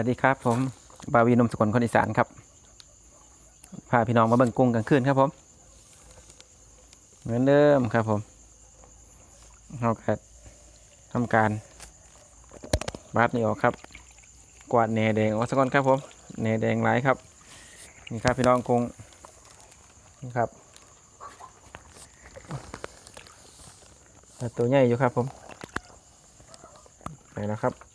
วัสดีครับผมบาวีนมสกุลคนอีสานครับพาพี่น้องมาเบิ่งกุ้งกลางคืนครับผม เหมือนเดิมครับผมเราก็ทำการบาดนี่ออกครับ กวาดแหนแดงออกสกก่อนครับผมแหนแดงหลครับนี่ครับพี่น้องกุ้งนี่ครับต่ตัวใหญ่อยู่ครับผมไปแล้วครับ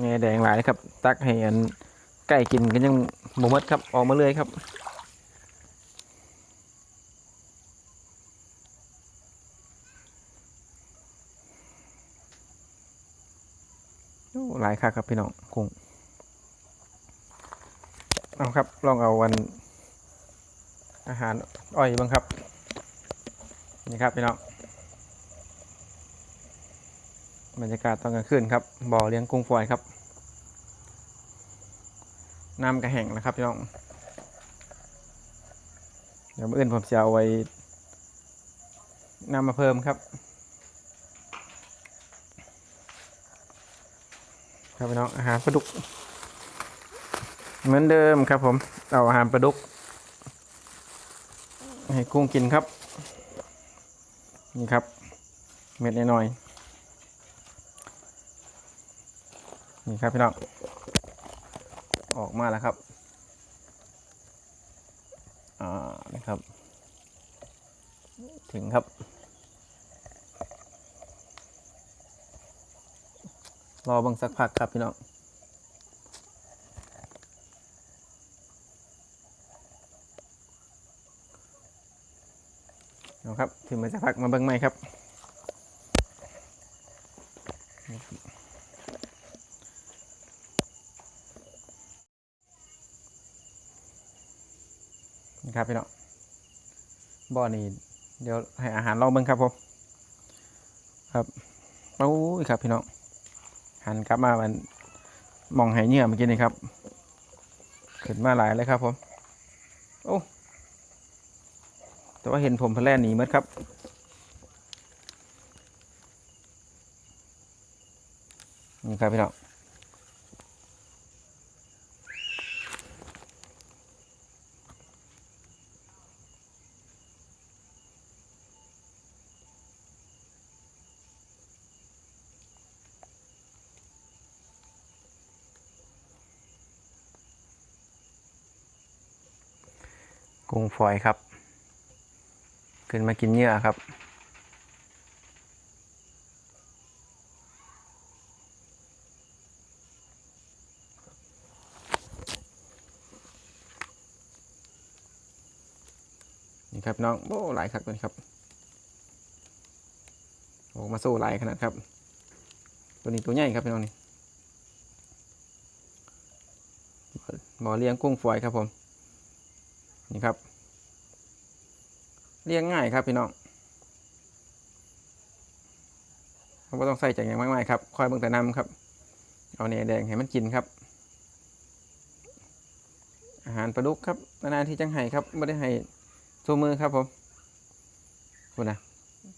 แง่แดงหลายครับ ตักให้อันไก่กินกันยังหมูมดครับ ออกมาเลยครับหลายค่ะครับพี่น้องกุ้งเอาครับ ลองเอาวันอาหารอ้อยบ้างครับ นี่ครับพี่น้อง บรรยากาศตอนกลางคืนครับบ่อเลี้ยงกุ้งฝอยครับน้ำกระแห้งนะครับพี่น้องเดี๋ยวมื่อื่นผมจะเอาไว้นำมาเพิ่มครับ ครับพี่น้องอาหารปลาดุก เหมือนเดิมครับผมเอาอาหารปลาดุก ให้กุ้งกินครับ นี่ครับ เม็ดน้อยๆ นี่ครับพี่น้อง ออกมาแล้วครับ อ่า นี่ครับ ถึงครับ รอบังสักพักครับพี่น้องเอาครับ ถึงมาสักพักมาเบิ้งใหม่ครับ ครับพี่น้องบ่อนี่เดี๋ยวให้อาหารลองเบิ่งครับผมครับโอ้ยครับพี่น้องหันกลับมามันมองไหเหยื่อเมื่อกี้นี่ครับขึ้นมาหลายเลยครับผมโอ้แต่ว่าเห็นผมพแล่นหนีหมดครับนี่ครับพี่น้อง กุ้งฝอยครับ ขึ้นมากินเหยื่อครับ นี่ครับน้องโอ้หลายครับตัวนี้ครับโอ้มาสู้หลายขนาดครับ ตัวนี้ตัวใหญ่ครับพี่น้องนี่บ่อเลี้ยงกุ้งฝอยครับผม นี่ครับเลี้ยงง่ายครับพี่น้องเราก็ต้องใส่ใจอย่างมากมายครับคอยเบิ่งแต่น้ำครับ เอาเนยแดงให้มันกินครับ อาหารปลาดุกครับนานๆที่จังไห้ครับไม่ได้ให้โซมือครับผมคุณนะ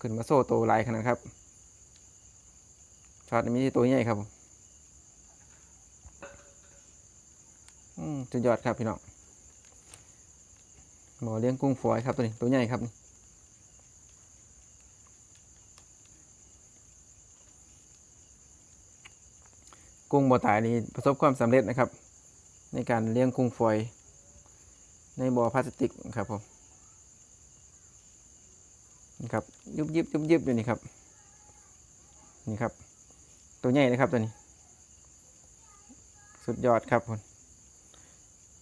ขึ้นมาโซ่โตลายขนาดครับช็อตนี้มีตัวใหญ่ครับผมอืมสุดยอดครับพี่น้อง หมอเลี้ยงกุ้งฝอยครับตัวนี้ตัวใหญ่ครับนี่กุ้งบ่อตายนี่ประสบความสำเร็จนะครับ ในการเลี้ยงกุ้งฝอย ในบ่อพลาสติกครับผมนี่ครับยุบยิบยุบยิบอยู่นี่ครับนี่ครับ ตัวใหญ่นะครับตัวนี้ สุดยอดครับผม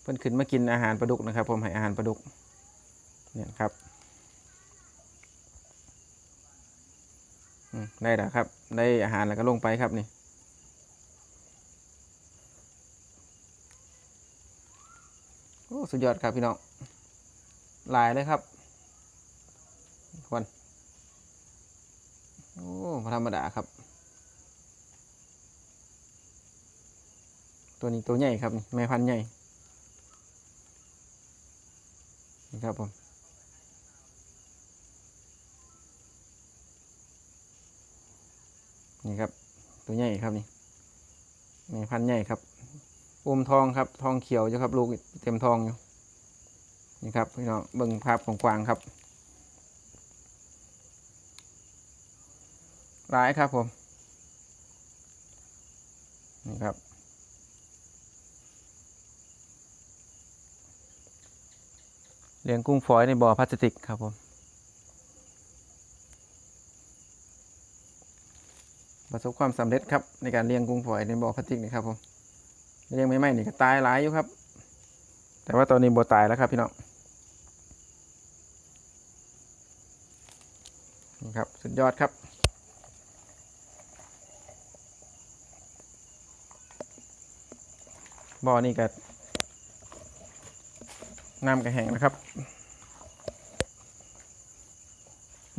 เพิ่นขึ้นมากินอาหารปลาดุกนะครับ ผมให้อาหารปลาดุก เนี่ยครับได้แล้วครับ ได้อาหารแล้วก็ลงไปครับนี่โอ้สุดยอดครับพี่น้องหลายเลยครับควันโอ้ธรรมดาครับ ตัวนี้ตัวใหญ่ครับแม่พันธุ์ใหญ่นี่ครับผม นี่ครับ ตัวใหญ่ครับนี่นี่พันใหญ่ครับอมทองครับ ทองเขียวอยู่ครับ ลูกเต็มทองอยู่นี่ครับพี่น้องเบิ่งภาพของกวางครับร้ายครับผม นี่ครับเลี้ยงกุ้งฝอยในบ่อพลาสติกครับผม ประสบความสำเร็จครับในการเลี้ยงกุ้งฝอยในบ่อพลาสติกนี่ครับผมเลี้ยงไม่ไม่นี่ก็ตายหลายอยู่ครับ แต่ว่าตอนนี้บ่ตายแล้วครับพี่น้องนะครับสุดยอดครับบ่อนี่ก็น้ำก็แห้งนะครับ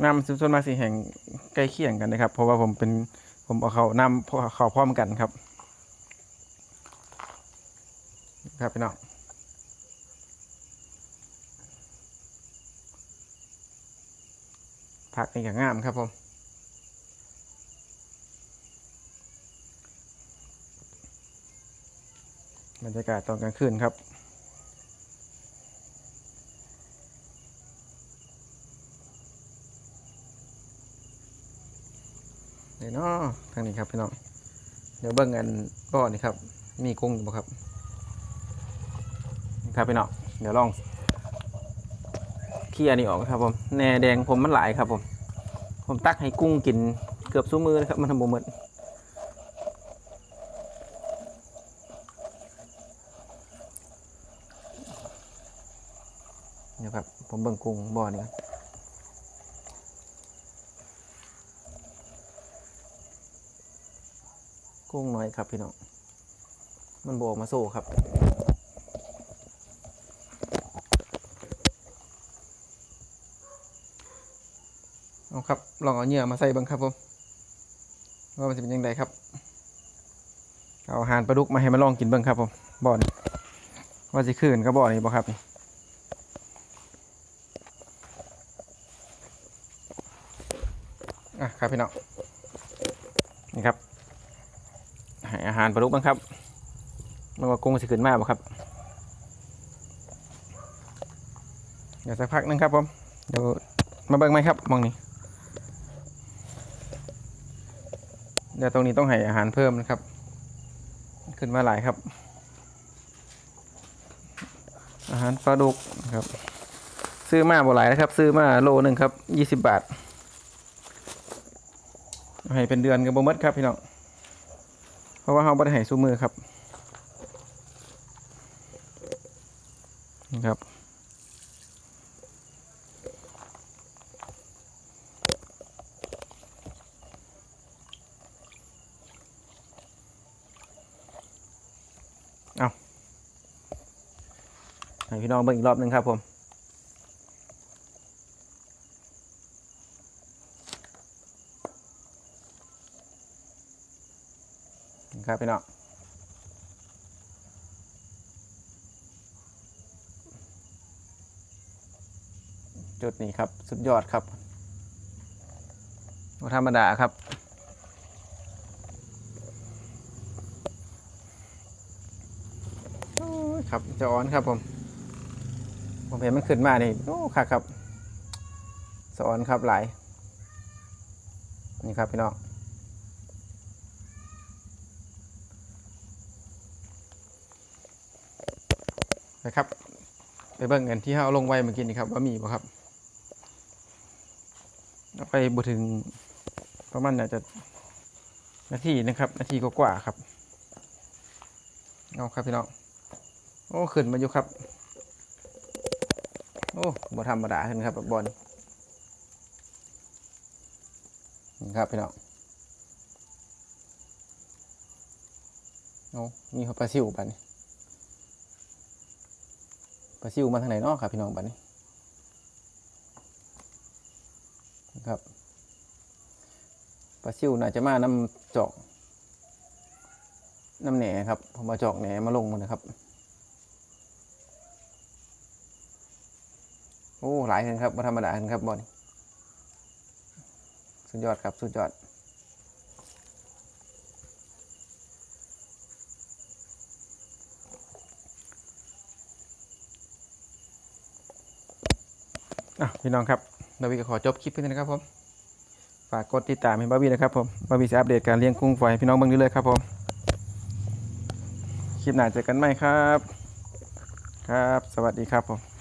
น้ำส่วนมาสีแห้งใกล้เคียงกันนะครับ เพราะว่าผมเป็น ผมเอาเขานำเขาพร้อมกันครับ ครับพี่น้องผักนี่ก็งามครับผมบรรยากาศตอนกลางคืนครับ เดี๋ยวเนาะทางนี้ครับพี่น้องเดี๋ยวเบิ่งกันบ่อนี่ครับ มีกุ้งอยู่บ่ครับนี่ครับพี่น้องเดี๋ยวลองเคลียร์นี่ออกครับผมแหนแดงผมมันหลายครับผม ผมตักให้กุ้งกินเกือบสู้มือนะครับมันทำบ่หมดเดี๋ยวครับผมเบิ่งกุ้งบ่อนี่ครับ กุ้งน้อยครับพี่น้อง มันบออกมาโซ่ครับ เอาครับ ลองเอาเหยื่อมาใส่บ้างครับผมว่ามันจะเป็นยังไงครับ เอาอาหารปลาดุกมาให้มันลองกินบ้างครับผมบ่อนว่าสิคืนก็บ่อนี่บ่ครับนี่อะครับพี่น้องนี่ครับ ให้อาหารปลาดุกบ้างครับมันว่ากุ้งสิขึ้นมาบ่ครับเดี๋ยวสักพักนึงครับผมเดี๋ยวมาเบิ่งไหมครับมองนี้เดี๋ยวตรงนี้ต้องให้อาหารเพิ่มนะครับ ขึ้นมาหลายครับ อาหารปลาดุกนะครับ ซื้อมาบ่หลายนะครับ ซื้อมาโลหนึ่งครับยี่สิบบาทให้เป็นเดือนกับบ่หมดครับพี่น้อง ราะว่าเราบ่ได้ให้สู้มือครับนี่ครับ เอาให้พี่น้องเบิ่งอีกรอบหนึ่งครับผม ครับพี่น้องจุดนี้ครับ สุดยอดครับธรรมดาครับครับจะอ้อนครับผม ผมเห็นมันขึ้นมานี่โอ้ค่ะครับสอนครับหลาย นี่ครับพี่น้อง นะครับ ไปเบิ่งกันที่เอาลงไว้เมื่อกี้นี่ครับว่ามีบ่ครับไปบ่ถึงประมาณน่าจะนาทีนะครับนาทีกว่าครับเอาครับพี่น้องโอ้ขึ้นมาอยู่ครับ โอ้บ่ธรรมดาขึ้นครับบอลครับพี่น้องโอ้มีเขาปลาซิวปันนี่ ปลาซิวมาทางไหนเนาะครับพี่น้องบัดนี้นะครับปลาซิวน่าจะมาน้ำจอกน้ำแหนครับผมมาจอกแหนมาลงมันนะครับ โอ้หลายคนครับมาธรรมดาคนครับบอลสุดยอดครับ สุดยอด อะพี่น้องครับบาวีก็ขอจบคลิปเพื่อนนะครับผม ฝากกดติดตามให้บาวีนะครับผม บาวีจะอัปเดตการเลี้ยงกุ้งฝอยพี่น้องเบิ่งนี้เลยครับผม คลิปหน้าเจอกันใหม่ครับ ครับ สวัสดีครับผม